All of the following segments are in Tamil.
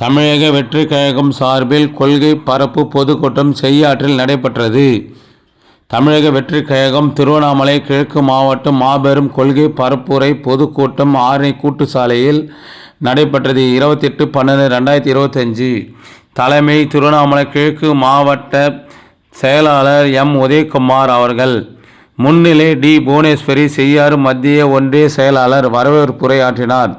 தமிழக வெற்றி கழகம் சார்பில் கொள்கை பரப்பு பொதுக்கூட்டம் செய்யாற்றில் நடைபெற்றது. தமிழக வெற்றி கழகம் திருவண்ணாமலை கிழக்கு மாவட்டம் மாபெரும் கொள்கை பரப்புரை பொதுக்கூட்டம் ஆரணி கூட்டு சாலையில் நடைபெற்றது. இருபத்தெட்டு பன்னெண்டு ரெண்டாயிரத்தி இருபத்தஞ்சி. தலைமை திருவண்ணாமலை கிழக்கு மாவட்ட செயலாளர் எம். உதயகுமார் அவர்கள் முன்னிலை டி. புவனேஸ்வரி செய்யாறு மத்திய ஒன்றிய செயலாளர் வரவேற்புரை ஆற்றினார்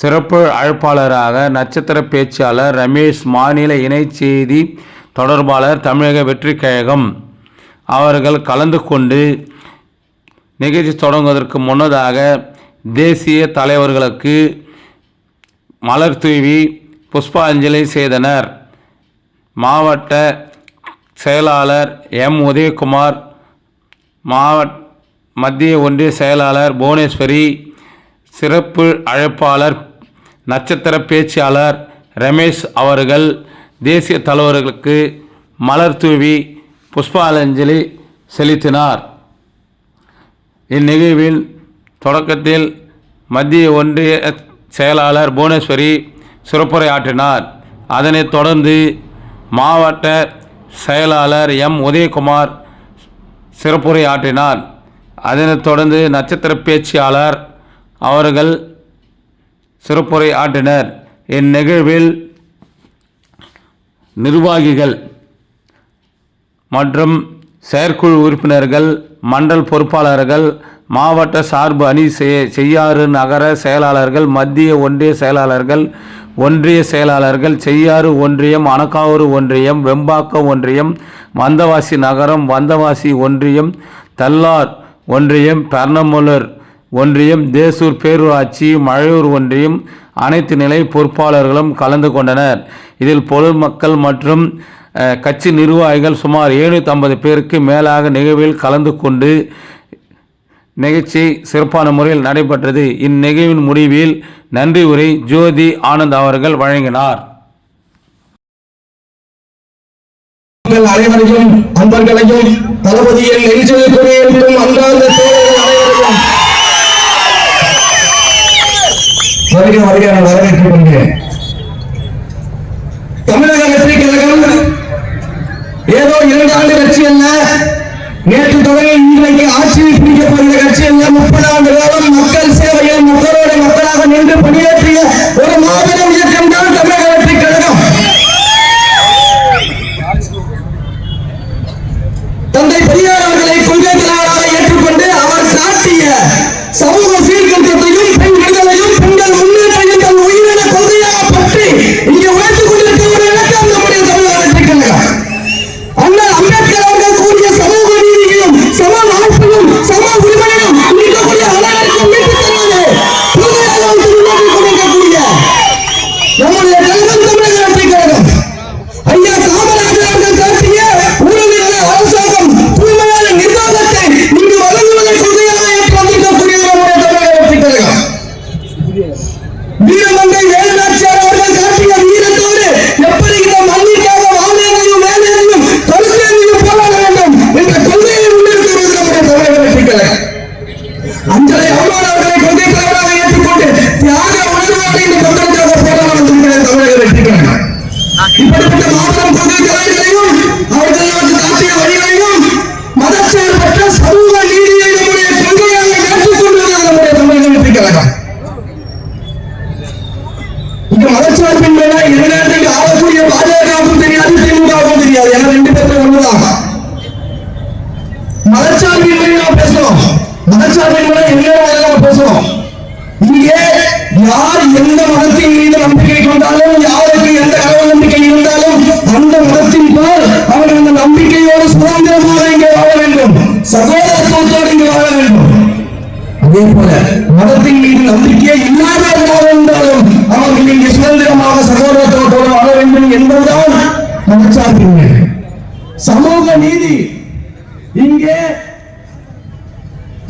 சிறப்பு அழைப்பாளராக நட்சத்திர பேச்சாளர் ரமேஷ் மாநில இணைச் செய்தி தொடர்பாளர் தமிழக வெற்றிக் கழகம். அவர்கள் கலந்து கொண்டு நிகழ்ச்சி தொடங்குவதற்கு முன்னதாக தேசிய தலைவர்களுக்கு மலர் தூவி புஷ்பாஞ்சலி செய்தனர். மாவட்ட செயலாளர் எம். உதயகுமார் மாவட்ட மத்திய ஒன்றிய செயலாளர் புவனேஸ்வரி சிறப்பு அழைப்பாளர் நட்சத்திர பேச்சாளர் ரமேஷ் அவர்கள் தேசிய தலைவர்களுக்கு மலர் தூவி புஷ்பாலஞ்சலி செலுத்தினார். இந்நிகழ்வில் தொடக்கத்தில் மத்திய ஒன்றிய செயலாளர் புவனேஸ்வரி சிறப்புரையாற்றினார். அதனைத் தொடர்ந்து மாவட்ட செயலாளர் எம். உதயகுமார் சிறப்புரை ஆற்றினார் அதனைத் தொடர்ந்து நட்சத்திர பேச்சியாளர் அவர்கள் சிறப்புரை ஆற்றினர். இந்நிகழ்வில் நிர்வாகிகள் மற்றும் செயற்குழு உறுப்பினர்கள் மண்டல் பொறுப்பாளர்கள் மாவட்ட சார்பு அணி செய்யாறு நகர செயலாளர்கள் மத்திய ஒன்றிய செயலாளர்கள் ஒன்றிய செயலாளர்கள் செய்யாறு ஒன்றியம் அணக்காவூர் ஒன்றியம் வெம்பாக்கம் ஒன்றியம் வந்தவாசி நகரம் வந்தவாசி ஒன்றியம் தல்லார் ஒன்றியம் பெர்ணமுலர் ஒன்றியம் தேசூர் பேரூராட்சி மழையூர் ஒன்றியம் அனைத்து நிலை பொறுப்பாளர்களும் கலந்து கொண்டனர். இதில் பொதுமக்கள் மற்றும் கட்சி நிர்வாகிகள் சுமார் 750 பேருக்கு மேலாக நிகழ்வில் கலந்து கொண்டு நிகழ்ச்சி சிறப்பான முறையில் நடைபெற்றது. இந்நிகழ்வின் முடிவில் நன்றி உரை ஜோதி ஆனந்த் அவர்கள் வழங்கினார். அனைவரையும் அன்பர்களையும் தளபதியின் நெஞ்சில் அன்றாந்த வருக வருக என வரவேற்றுக் கொண்டேன் தமிழக வெற்றி கழகம் ஏதோ இரண்டு ஆண்டு கட்சி அல்ல. நேற்று தொடங்கி இன்றைக்கு ஆட்சியில் பிடிக்கப்படுகிற கட்சி அல்ல. முப்பது ஆண்டு காலம் மக்கள் சேவையில் மக்களோட மக்களாக நின்று பணியாற்றிய பாஜகவுக்கும் தெரியாது திமுகவுக்கும் தெரியாது ஏன்னா ரெண்டு பேருக்கு ஒண்ணுதான் மதச்சார்பின்மை நாம் பேசுறோம் மதச்சார்பின்மை என்ன நம்ம பேசுறோம் இங்கே யார் எந்த மதத்தின் மீது நம்பிக்கை கொண்டாலும் யாருக்கு எந்த கடவுள் நம்பிக்கை இருந்தாலும் அந்த மதத்தின் பால் அவர்கள் அந்த நம்பிக்கையோடு சுதந்திரமாக இங்கே வாழ வேண்டும் சகோதரத்துவத்தோடு இங்கே வாழ வேண்டும் அதே போல மதத்தின் மீது நம்பிக்கையே இல்லாத இருந்தாலும் அவர்கள் இங்கே சுதந்திரமாக சகோதரத்தோடு வாழ வேண்டும் என்பதுதான் மதச்சார்பின்மை சமூக நீதி. இங்கே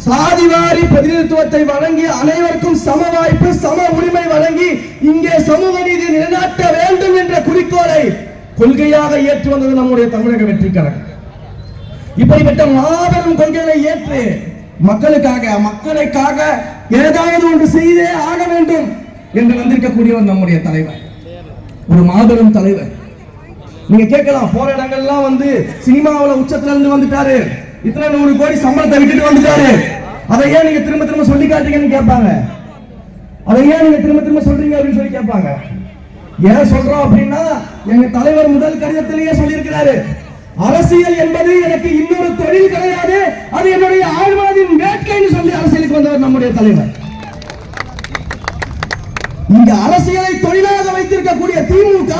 சாதிவாரி பிரதிநிதித்துவத்தை வழங்கி அனைவருக்கும் சம வாய்ப்பு சம உரிமை வழங்கி இங்கே சமூக நீதி நிலைநாட்ட வேண்டும் என்ற குறிக்கோளை கொள்கையாக ஏற்று வந்தது நம்முடைய தமிழக வெற்றி கழகம் இப்படிப்பட்ட மாபெரும் கொள்கைகளை ஏற்று மக்களுக்காக மக்களுக்காக ஏதாவது ஒன்று செய்தே ஆக வேண்டும். என்று வந்திருக்கக்கூடியவர் நம்முடைய தலைவர். ஒரு மாபெரும் தலைவர். நீங்க கேட்கலாம் போற இடங்கள்லாம் வந்து சினிமாவுல உச்சத்துல இருந்து வந்துட்டாரு. இத்தனை நூறு கோடி சம்பளத்தை விட்டுட்டு வந்துட்டாரு. அதை ஏன் நீங்க திரும்ப திரும்ப சொல்லி காட்டுறீங்கன்னு கேட்பாங்க. அதை ஏன் நீங்க திரும்ப திரும்ப சொல்றீங்க அப்படின்னு சொல்லி கேட்பாங்க. ஏன் சொல்றோம் அப்படின்னா எங்க தலைவர் முதல் கடிதத்திலேயே சொல்லியிருக்கிறாரு. அரசியல் என்பது எனக்கு இன்னொரு தொழில் கிடையாது. அது என்னுடைய ஆழ்வாதின் வேட்கைன்னு சொல்லி அரசியலுக்கு வந்தவர் நம்முடைய தலைவர். இங்க அரசியலை தொழிலாக வைத்திருக்கக்கூடிய திமுக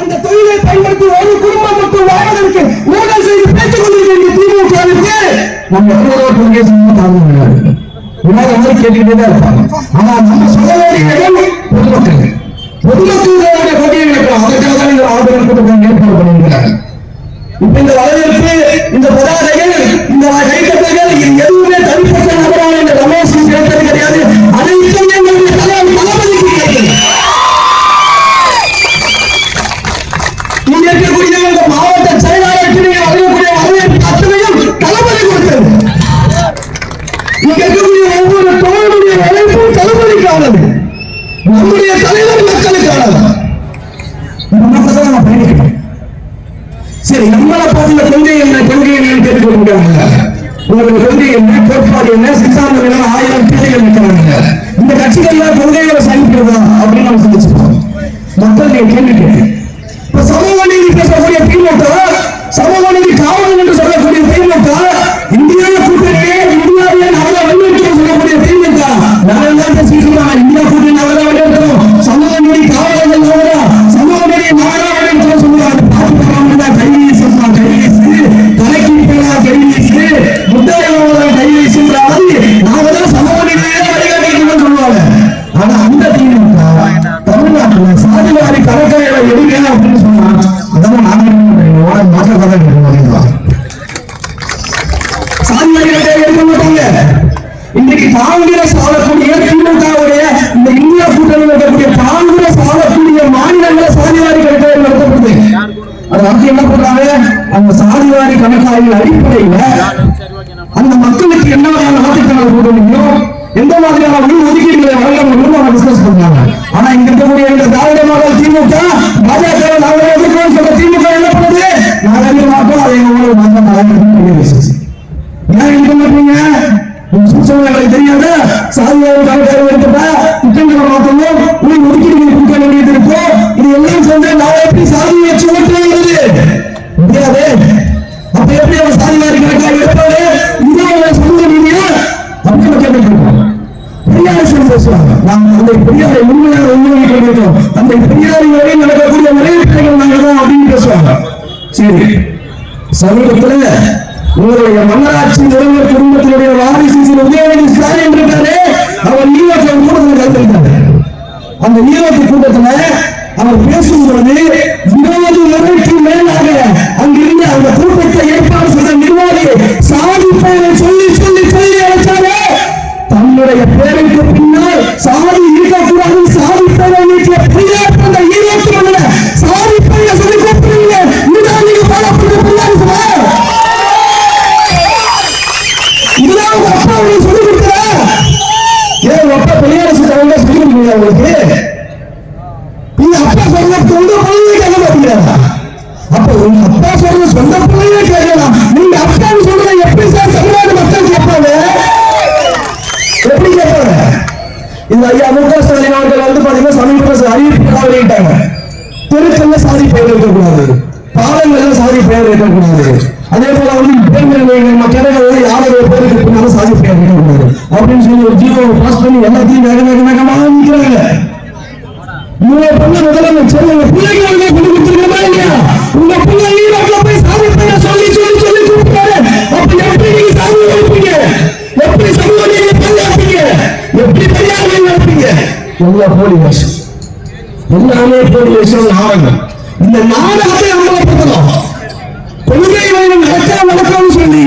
அந்த தொழிலை பயன்படுத்தி ஒரு குடும்பம் மட்டும் வாழ்வதற்கு ஊழல் செய்து பேசிக் கொண்டிருக்கிற திமுகவிற்கு நம்ம எவ்வளவு கொள்கை கிடையாது கேட்டுக்கிட்டே தான் இருப்பாங்க. ஆனா நம்ம சொல்ல வேண்டிய பொதுமக்கள். பொதுமக்களுடைய கொள்கையை அதற்காக தான் இந்த ஏற்பாடு இப்ப இந்த சரி நம்மளை பத்தின கொள்கை என்ன? கொள்கை என்னன்னு கேட்டுக்கொண்டிருக்காங்க உங்களுக்கு கொள்கை என்ன? கோட்பாடு என்ன? சித்தாந்தம் என்ன? ஆயிரம் பிள்ளைகள் இருக்கிறாங்க. இந்த கட்சிகள்ல கொள்கைகளை செயல்படுதா அப்படின்னு நம்ம சிந்திச்சுப்போம். மக்கள் நீங்க கேள்வி கேட்டு இப்ப சமூக நீதி பேசக்கூடிய திமுக சமூக நீதி காவல் என்று சொல்லக்கூடிய திமுக என்ன பண்றாங்க? அந்த சாதிவாரி கணக்காய்வு அடிப்படையில அந்த மக்களுக்கு என்ன வகையான நலத்திட்டங்களை கொடுக்க முடியும் எந்த மாதிரியான உள் ஒதுக்கீடுகளை வழங்க முடியும் அவங்க டிஸ்கஸ் பண்றாங்க. ஆனா இங்க இருக்கக்கூடிய திராவிட மாடல் திமுக பாஜக நாங்கள் எதிர்க்கணும்னு சொல்ற திமுக அப்படின்னு சரி. சமீபத்துல உங்களுடைய மன்னராட்சி முதல்வர் குடும்பத்தினுடைய வாரிசு திரு உதயநிதி ஸ்டாலின் இருக்காரு. அவர் ஈரோட்டில் ஒரு கூட்டத்தில் கலந்துருக்காரு அந்த ஈரோட்டு கூட்டத்துல அவர் பேசும்பொழுது இருபது முறைக்கு மேலாக அங்கிருந்த அந்த கூட்டத்தை ஏற்பாடு செய்த நிர்வாகி சாதி பெயரை சொல்லி சொல்லி சொல்லி அழைத்தாரு. தன்னுடைய பேருக்கு பின்னால் சாதி மு க ஸ்டாலின் அவர்கள் வந்து பாத்தீங்கன்னா சமீபத்தில் அறிவிப்பு வெளியிட்டாங்க. தெருக்கல்ல சாதி பெயர் இருக்கக்கூடாது. பாலங்கள்ல சாதி பெயர் இருக்கக்கூடாது. அதே போல வந்து யாரோட பேருக்கு பின்னாலும் சாதி பெயர் இருக்கக்கூடாது? அப்படின்னு சொல்லி ஒரு ஜீவோ பாஸ் பண்ணி எல்லாத்தையும் வேக வேக வேகமாக நிற்கிறாங்க உங்க பொண்ணு முதலமைச்சர் உங்க பிள்ளைக்கு வந்து கொண்டு கொடுத்துருக்கா இல்லையா? உங்க பிள்ளை ஈரோட்ல போய் சாதி சொல்லி சொல்லி சொல்லி கூப்பிட்டாரு அப்ப எப்படி நீங்க சாதி வைப்பீங்க எப்படி சமூக எப்படி பெரியார் நடப்பீங்க போலி வேஷம் எல்லாமே போலி வேஷம் நாடகம். இந்த நாடகத்தை அம்பலப்படுத்தணும் கொள்கை வழியில் நடக்க நடக்கும்னு சொல்லி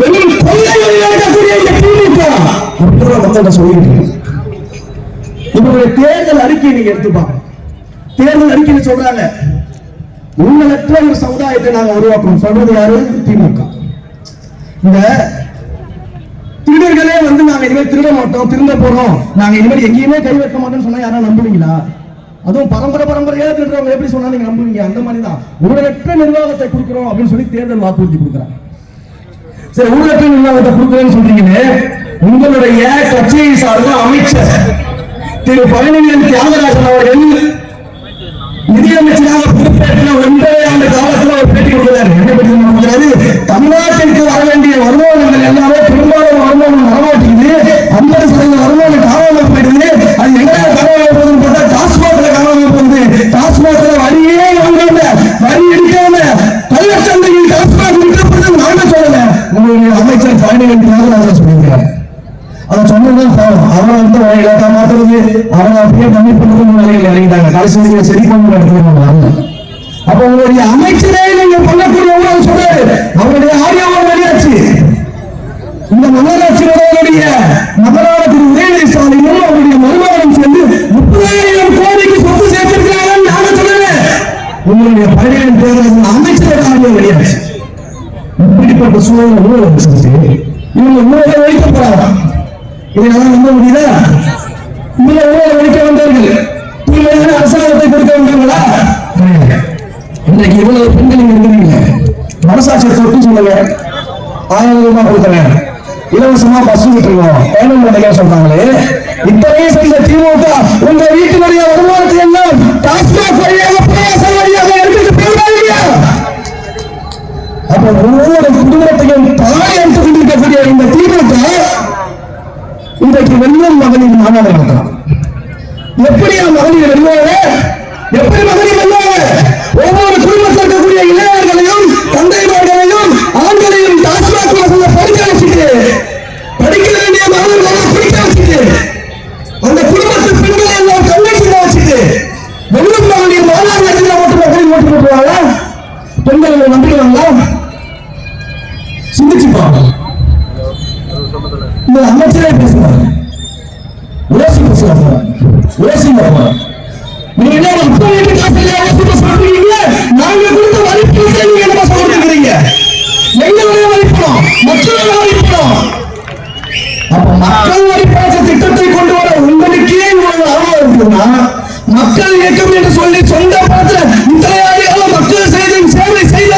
வெளியில் கொள்கை வழியில் நடக்கக்கூடிய இந்த திமுக அப்படிதான் மக்கள்கிட்ட சொல்லிட்டு இவருடைய தேர்தல் அறிக்கையை நீங்க எடுத்துப்பாங்க தேர்தல் அறிக்கையில சொல்றாங்க ஊழலற்ற ஒரு சமுதாயத்தை நாங்க உருவாக்கணும். சொல்றது யாரு? திமுக. இந்த திருடர்களே வந்து நாங்க இனிமேல் திருட மாட்டோம் திருட போறோம். நாங்க இனிமேல் எங்கேயுமே கை வைக்க மாட்டோம்னு சொன்னா யாரும் நம்புவீங்களா? அதுவும் பரம்பரை பரம்பரையா திருடுறவங்க எப்படி சொன்னா நீங்க நம்புவீங்க? அந்த மாதிரி தான் ஊழலற்ற நிர்வாகத்தை கொடுக்குறோம் அப்படின்னு சொல்லி தேர்தல் வாக்குறுதி கொடுக்குறாங்க. சரி ஊழலற்ற நிர்வாகத்தை கொடுக்குறேன்னு சொல்றீங்களே? உங்களுடைய கட்சியை சார்ந்த அமைச்சர் திரு பழனிவேல் தியாகராஜன் அவர்கள் நிதியமைச்சராக பொறுப்பேற்ற ஒன்றரை ஆண்டு காலத்துல ஒரு பேட்டி கொடுக்கிறார். என்ன பேட்டி கொடுக்கிறாரு? தமிழ்நாட்டிற்கு அவங்க அப்படியே கம்மி பண்றது நிலையில் இறங்கிட்டாங்க. கடைசி வரைக்கும் சரி பண்ண இடத்துல அப்ப உங்களுடைய அமைச்சரே நீங்க பண்ணக்கூடிய ஊழல் சொல்றாரு. அவருடைய ஆடியோவும் வெளியாச்சு. இந்த நகராட்சி முதல்வருடைய நகரான திரு உதயநிதி ஸ்டாலினும் அவருடைய மருமகனும் சேர்ந்து முப்பதாயிரம் கோடிக்கு சொத்து சேர்த்திருக்கிறாங்கன்னு நாங்க சொல்லுவேன் உங்களுடைய பழனியின் பேரரசு அமைச்சரோட ஆடியோ வெளியாச்சு. இப்படிப்பட்ட சூழல் ஊழல் இவங்க ஊழலை ஒழிக்க போறாங்க இதெல்லாம் நம்ப முடியுதா? ஆயிரம் ரூபாய் கொடுக்குறேன். இலவசமா பஸ் விட்டுருவோம். பயணம் பண்ணுங்க சொல்றாங்களே? இத்தனையும் செய்த திமுக உங்க வீட்டினுடைய வருமானத்தை எல்லாம் டாஸ்மாக் வழியாக பிரயாசம் வழியாக எடுத்துட்டு போயிருந்தா அப்ப ஒவ்வொரு குடும்பத்தையும் தாய் எடுத்துக் கொண்டிருக்கக்கூடிய இந்த திமுக இன்றைக்கு வெள்ளம் மகளிர் மாநாடு நடத்தலாம் சிந்திச்சு பாருங்க இந்த அமைச்சரே பேசுறாங்க ஓசி பேசுறாங்க ஓசி நீங்க என்ன முப்பது வீட்டு காசு இல்லையா நாங்க கொடுத்த நீங்க என்ன எங்களுடைய மக்களுடைய அப்ப மக்கள் வரி திட்டத்தை கொண்டு வர உங்களுக்கே இவ்வளவு ஆர்வம் இருக்குன்னா மக்கள் இயக்கம் என்று சொல்லி சொந்த பணத்துல இத்தனை ஆண்டுகள மக்கள் செய்த சேவை செய்த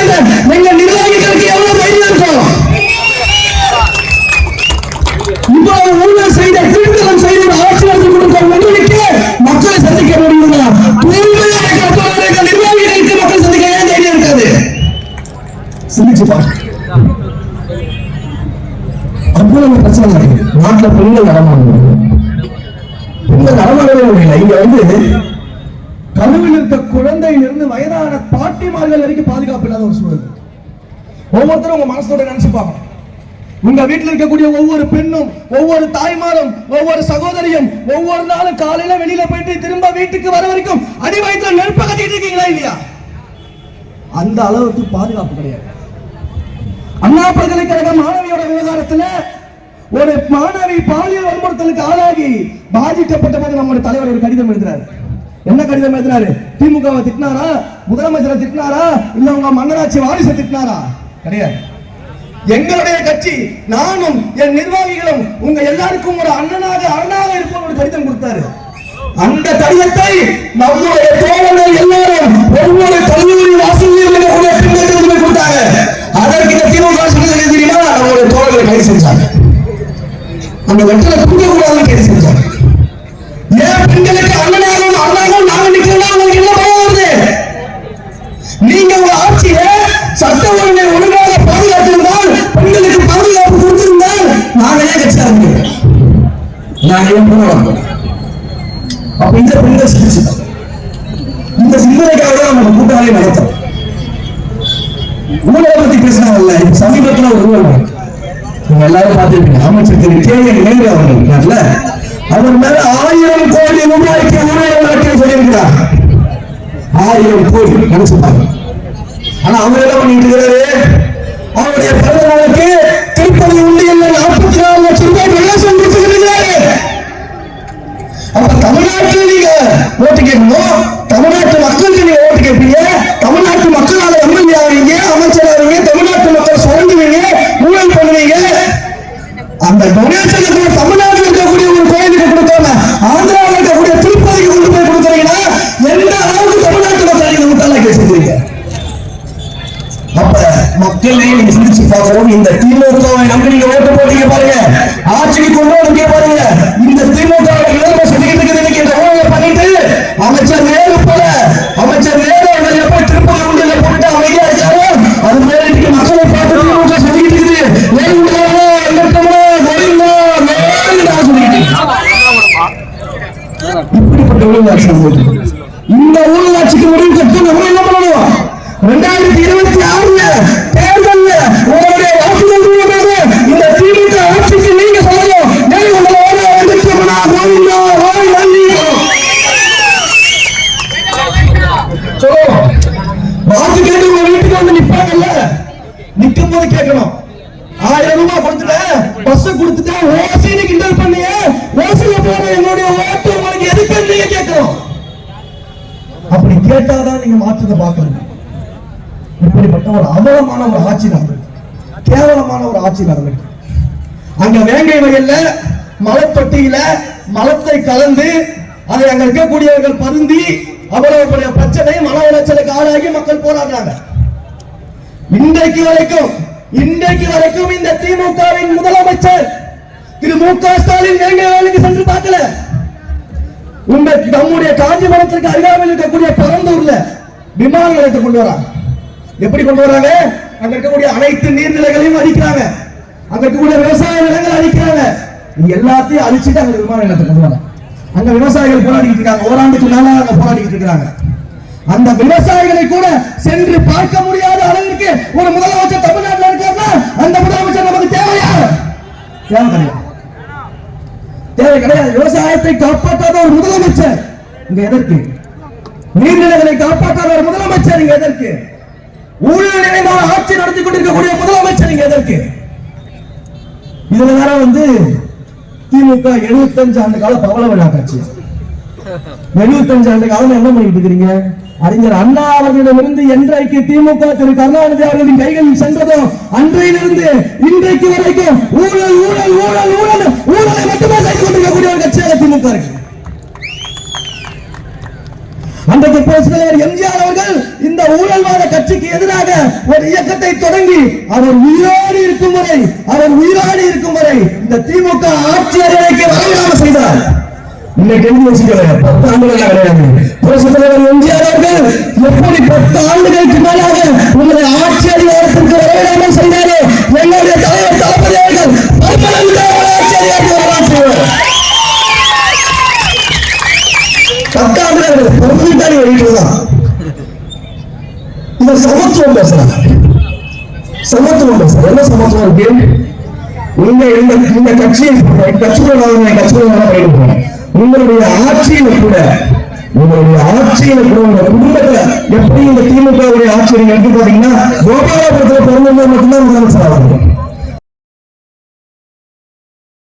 அவ்வளவு பிரச்சனை நாட்டுல பெண்கள் நடமாடுறது பெண்கள் நடமாடவே முடியல இங்க வந்து கருவில் இருக்க குழந்தையிலிருந்து வயதான பாட்டிமார்கள் வரைக்கும் பாதுகாப்பு இல்லாத ஒரு சூழல். ஒவ்வொருத்தரும் உங்க மனசோட நினைச்சுப்பாங்க உங்க வீட்டுல இருக்கக்கூடிய ஒவ்வொரு பெண்ணும் ஒவ்வொரு தாய்மாரும் ஒவ்வொரு சகோதரியும் ஒவ்வொரு நாளும் காலையில வெளியில போயிட்டு திரும்ப வீட்டுக்கு வர வரைக்கும் அடி வயிற்றுல நெருப்ப கட்டிட்டு இருக்கீங்களா இல்லையா? அந்த அளவுக்கு பாதுகாப்பு கிடையாது. அண்ணா பல்கலைக்கழக மாணவியோட விவகாரத்துல ஒரு மாணவி பாலியல் வன்முறுத்தலுக்கு ஆளாகி பாதிக்கப்பட்ட போது நம்முடைய தலைவர் ஒரு கடிதம் எழுதுறாரு. என்ன கடிதம் எழுதுறாரு? திமுகவை திட்டினாரா? முதலமைச்சரை திட்டினாரா? இல்ல உங்க மன்னராட்சி வாரிசை திட்டினாரா? கிடையாது. எங்களுடைய கட்சி நானும் என் நிர்வாகிகளும் உங்க எல்லாருக்கும் ஒரு அண்ணனாக அரணாக இருப்போம் ஒரு கடிதம் கொடுத்தாரு. அந்த கடிதத்தை நம்முடைய தோழர்கள் எல்லாரும் ஒவ்வொரு கல்லூரி வாசலில் கொடுத்தாங்க. அதற்கு இந்த திமுக தெரியுமா? நம்முடைய தோழர்களை கைது செஞ்சாங்க. அந்த வெற்றில தூங்க கூடாதுன்னு கைது செஞ்சாங்க. ஏன் பெண்களுக்கு அண்ணனாகவும் அண்ணாகவும் நாங்க நிக்கலாம் நாங்க ஏன் போராடுறோம் அப்ப இந்த பெண்கள் சிந்திச்சுட்டாங்க இந்த சிந்தனைக்காக தான் நம்ம கூட்டாளி நடத்தோம் ஊழலை பத்தி பேசினாங்கல்ல இப்ப சமீபத்துல ஒரு ஊழல் நீங்க எல்லாரும் பார்த்துருப்பீங்க. அமைச்சர் திரு கே என் நேரு அவர்கள் இருக்கார்ல அவர் மேல ஆயிரம் கோடி ரூபாய்க்கு ஊழல் வழக்கு சொல்லியிருக்கிறார். ஆயிரம் கோடி நினைச்சு பாருங்க. ஆனா அவர் என்ன பண்ணிட்டு இருக்கிறாரு அவருடைய பிறந்த நாளுக்கு திருப்பதி உண்டியல்ல நாற்பத்தி நாலு லட்சம் ரூபாய் பிரகாசம் ஓட்டு கேட்கணும். தமிழ்நாட்டு மக்களுக்கு நீங்க ஓட்டு கேட்பீங்க. தமிழ்நாட்டு மக்களால எம்எல்ஏ ஆவீங்க அமைச்சர் ஆவீங்க தமிழ்நாட்டு மக்கள் சுரண்டுவீங்க ஊழல் பண்ணுவீங்க. அந்த டொனேஷன் கூட தமிழ்நாட்டில் இருக்கக்கூடிய ஒரு கோயிலுக்கு கொடுத்தாங்க ஆந்திராவில் இருக்கக்கூடிய திருப்பதிக்கு கொண்டு போய் கொடுக்குறீங்கன்னா எந்த அளவுக்கு தமிழ்நாட்டு மக்கள் நீங்க முட்டாளா கேட்டுருக்கீங்க அப்ப மக்களையும் சிந்திச்சு பார்க்கிறோம் இந்த திமுக நம்பி நீங்க ஓட்டு போட்டீங்க பாருங்க. ஆட்சிக்கு கொண்டு இப்படிப்பட்ட ஊழலாட்சி இப்படிப்பட்ட ஒரு அவலமான ஒரு ஆட்சி நடந்திருக்கு கேவலமான ஒரு ஆட்சி நடந்திருக்கு அங்க வேங்கை வயல்ல மலைப்பட்டியில மலத்தை கலந்து அதை அங்க இருக்கக்கூடியவர்கள் பருந்தி அவ்வளவு பெரிய பிரச்சனை மன உளைச்சலுக்கு ஆளாகி மக்கள் போராடுறாங்க. இன்றைக்கு வரைக்கும் இன்றைக்கு வரைக்கும் இந்த திமுகவின் முதலமைச்சர் திரு மு க ஸ்டாலின் வேங்கை வயலுக்கு சென்று பார்க்கல. உங்க நம்முடைய காஞ்சிபுரத்திற்கு அருகாமையில் இருக்கக்கூடிய பரந்தூர்ல விமான நிலையத்தை கொண்டு வராங்க. எப்படி கொண்டு வராங்க? அங்க இருக்கக்கூடிய அனைத்து நீர்நிலைகளையும் அழிக்கிறாங்க. அங்க இருக்கக்கூடிய விவசாய நிலங்களை அழிக்கிறாங்க. எல்லாத்தையும் அழிச்சிட்டு அங்க விமான நிலையத்தை கொண்டு வராங்க. அங்க விவசாயிகள் போராடிக்கிட்டு இருக்காங்க. ஓராண்டுக்கு மேல அங்க போராடிட்டு இருக்காங்க அந்த விவசாயிகளை கூட சென்று பார்க்க முடியாத அளவிற்கு ஒரு முதலமைச்சர் தமிழ்நாட்டில் இருக்காருன்னா அந்த முதலமைச்சர் நமக்கு தேவையா? தேவை கிடையாது. தேவை கிடையாது. விவசாயத்தை காப்பாற்றாத ஒரு முதலமைச்சர் இங்க எதற்கு? நீர்நிலைகளை காப்பாற்றாத ஒரு முதலமைச்சர் இங்க எதற்கு? ஊழல் நிறைந்த ஆட்சி நடத்தி கொண்டிருக்கக்கூடிய முதலமைச்சர் இங்க எதற்கு? இதுல வேற வந்து திமுக 75 ஆண்டு கால பவள விழா காட்சி 75 ஆண்டு காலம் என்ன பண்ணிட்டு இருக்கிறீங்க? அறிஞர் அண்ணா அவர்களிடமிருந்து என்றைக்கு திமுக திரு கருணாநிதி அவர்களின் கைகளில் சென்றதோ அன்றையிலிருந்து இன்றைக்கு வரைக்கும் ஊழல் ஊழல் ஊழல் ஊழல் ஊழலை மட்டுமே செய்து கொண்டிருக்கக்கூடிய ஒரு கட்சியாக திமுக இருக்கு. அன்றைக்கு பேசுகிறார் எம்ஜிஆர் அவர்கள் இந்த ஊழல்வாத கட்சிக்கு எதிராக ஒரு இயக்கத்தை தொடங்கி அவர் உயிரோடு இருக்கும் வரை அவர் உயிரோடு இருக்கும் வரை இந்த திமுக ஆட்சி அறிக்கைக்கு வரவிடாம செய்தார். இன்னைக்கு எழுதி வச்சுக்கல பத்து ஆண்டுகள் கிடையாது. புரட்சித் தலைவர் எம்ஜிஆர் அவர்கள் எப்படி பத்து ஆண்டுகளுக்கு மேலாக உங்களை ஆட்சி அதிகாரத்திற்கு வரவிடாமல் செய்தார்? இருக்கு நீங்க இந்த இந்த கட்சியை கட்சிக்குள்ள கட்சிக்குள்ள போயிட்டு உங்களுடைய ஆட்சியில கூட உங்களுடைய ஆட்சியில கூட உங்க குடும்பத்துல எப்படி இந்த திமுக ஆட்சியை நீங்க எடுத்து பாத்தீங்கன்னா கோபாலபுரத்துல பிறந்தவங்க மட்டும்தான் முதலமைச்சர் ஆவாங்க.